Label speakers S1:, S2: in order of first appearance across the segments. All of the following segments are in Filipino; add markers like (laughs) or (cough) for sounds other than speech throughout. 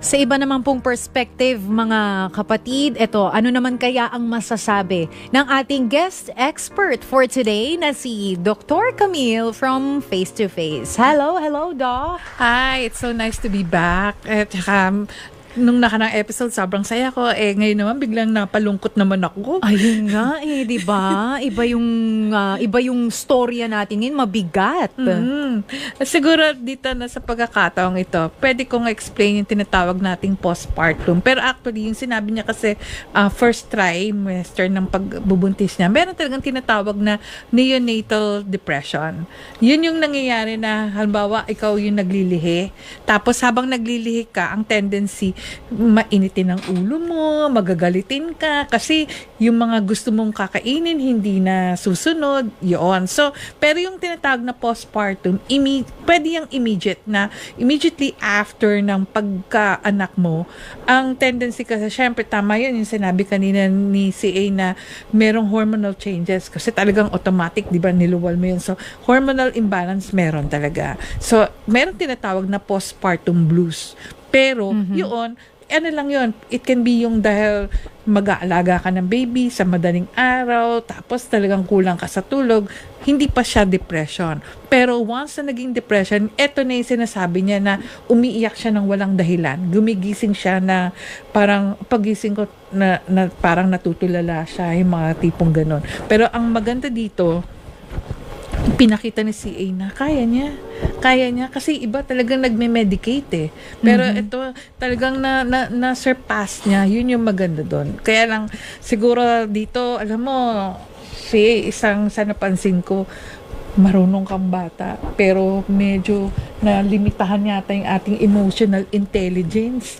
S1: Sa iba naman pong perspective, mga kapatid, ito, ano naman kaya ang masasabi ng ating guest expert for today na si Dr. Camille from Face to Face. Hello, hello, Doc.
S2: Hi, it's so nice to be back. At saka, nung nakanang episode, sobrang saya ko. Eh, ngayon naman, biglang napalungkot naman ako.
S1: Ayun nga (laughs) eh, 'di ba? Iba yung ah, iba yung storya natin ngayon, mabigat.
S2: Mm. Siguro dito na sa pagkakataong ito, pwede kong explain yung tinatawag nating postpartum. Pero actually, yung sinabi niya kasi ah, first trimester ng pagbubuntis niya, meron talagang tinatawag na neonatal depression. Yun yung nangyayari na, halimbawa, ikaw yung naglilihi. Tapos habang naglilihi ka, ang tendency, mainitin ang ulo mo, magagalitin ka, kasi yung mga gusto mong kakainin, hindi na susunod, yun. So, pero yung tinatawag na postpartum, imme- pwede yung immediate na, immediately after ng pagkaanak mo, ang tendency kasi, syempre, tama yun, yung sinabi kanina ni CA na merong hormonal changes, kasi talagang automatic, di ba, niluwal mo yun. So, hormonal imbalance meron talaga. So, meron tinatawag na postpartum blues. Pero, yun, ano lang yun, it can be yung dahil mag-aalaga ka ng baby sa madaling araw, tapos talagang kulang ka sa tulog, hindi pa siya depression. Pero once na naging depression, eto na yung sinasabi niya na umiiyak siya ng walang dahilan. Gumigising siya na parang pagising ko na, na parang natutulala siya, yung mga tipong ganun. Pero ang maganda dito, pinakita ni CA na kaya niya. Kaya niya kasi iba talagang nagme-medicate eh. Pero ito talagang na, na, na surpass niya. Yun yung maganda doon. Kaya lang siguro dito, alam mo, si isang sa napansin ko, marunong kang bata pero medyo na limitahan yata yung ating emotional intelligence.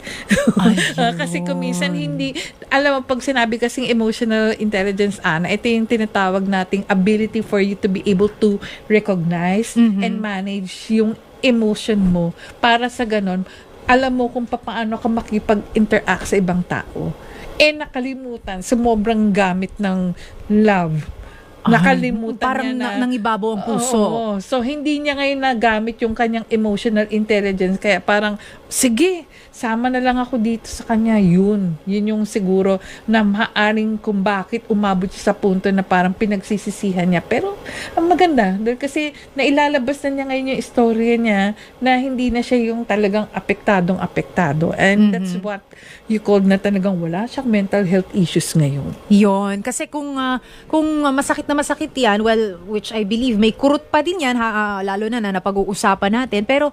S1: Ayun. (laughs)
S2: kasi kuminsan hindi alam mo pag sinabi kasing emotional intelligence ana ito yung tinatawag nating ability for you to be able to recognize
S1: Mhm.
S2: and manage yung emotion mo para sa ganon alam mo kung paano ka makipag-interact sa ibang tao eh nakalimutan sumobrang gamit ng love nakalimutan
S1: Parang
S2: niya na,
S1: na, nangibabaw ang puso.
S2: Oo. So, hindi niya ngayon nagamit yung kanyang emotional intelligence. Kaya parang, sige, sama na lang ako dito sa kanya. Yun. Yun yung siguro na maaring kung bakit umabot siya sa punto na parang pinagsisisihan niya. Pero, ang maganda. Dahil kasi, nailalabas na niya ngayon yung istorya niya na hindi na siya yung talagang apektadong apektado. And that's
S1: Mhm.
S2: what you called na talagang wala siyang mental health issues ngayon.
S1: Yon, kasi kung ah, kung ah, masakit na masakit 'yan, well, which I believe may kurot pa din 'yan ha, lalo na na napag-uusapan natin. Pero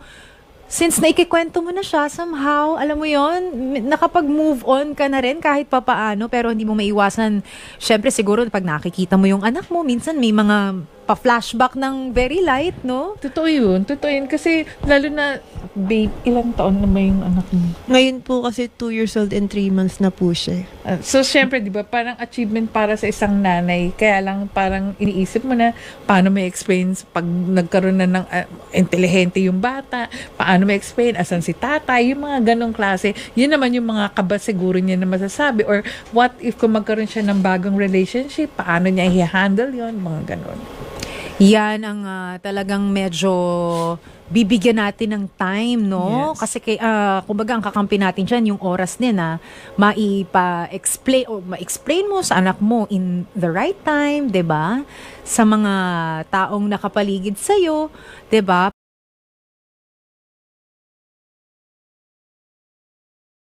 S1: since naikikwento mo na siya somehow, alam mo 'yon, nakapag-move on ka na rin kahit papaano, pero hindi mo maiwasan. Syempre siguro pag nakikita mo yung anak mo, minsan may mga pa-flashback ng very light, no?
S2: Totoo yun. Totoo yun. Kasi, lalo na, babe, ilang taon na ba yung anak mo?
S3: Ngayon po kasi 2 years old and 3 months na po siya.
S2: Uh, so, syempre, di ba, parang achievement para sa isang nanay. Kaya lang, parang iniisip mo na, paano may explain pag nagkaroon na ng uh, intelihente yung bata, paano may explain, asan si tatay, yung mga ganong klase. Yun naman yung mga kaba siguro niya na masasabi. Or, what if kung magkaroon siya ng bagong relationship, paano niya i-handle yun, mga ganon.
S1: Yan ang ah, talagang medyo bibigyan natin ng time, no?
S2: Yes.
S1: Kasi kay, ah, kumbaga ang kakampi natin dyan, yung oras din na maipa-explain o ma-explain mo sa anak mo in the right time, 'di ba? Sa mga taong nakapaligid sa iyo, 'di ba?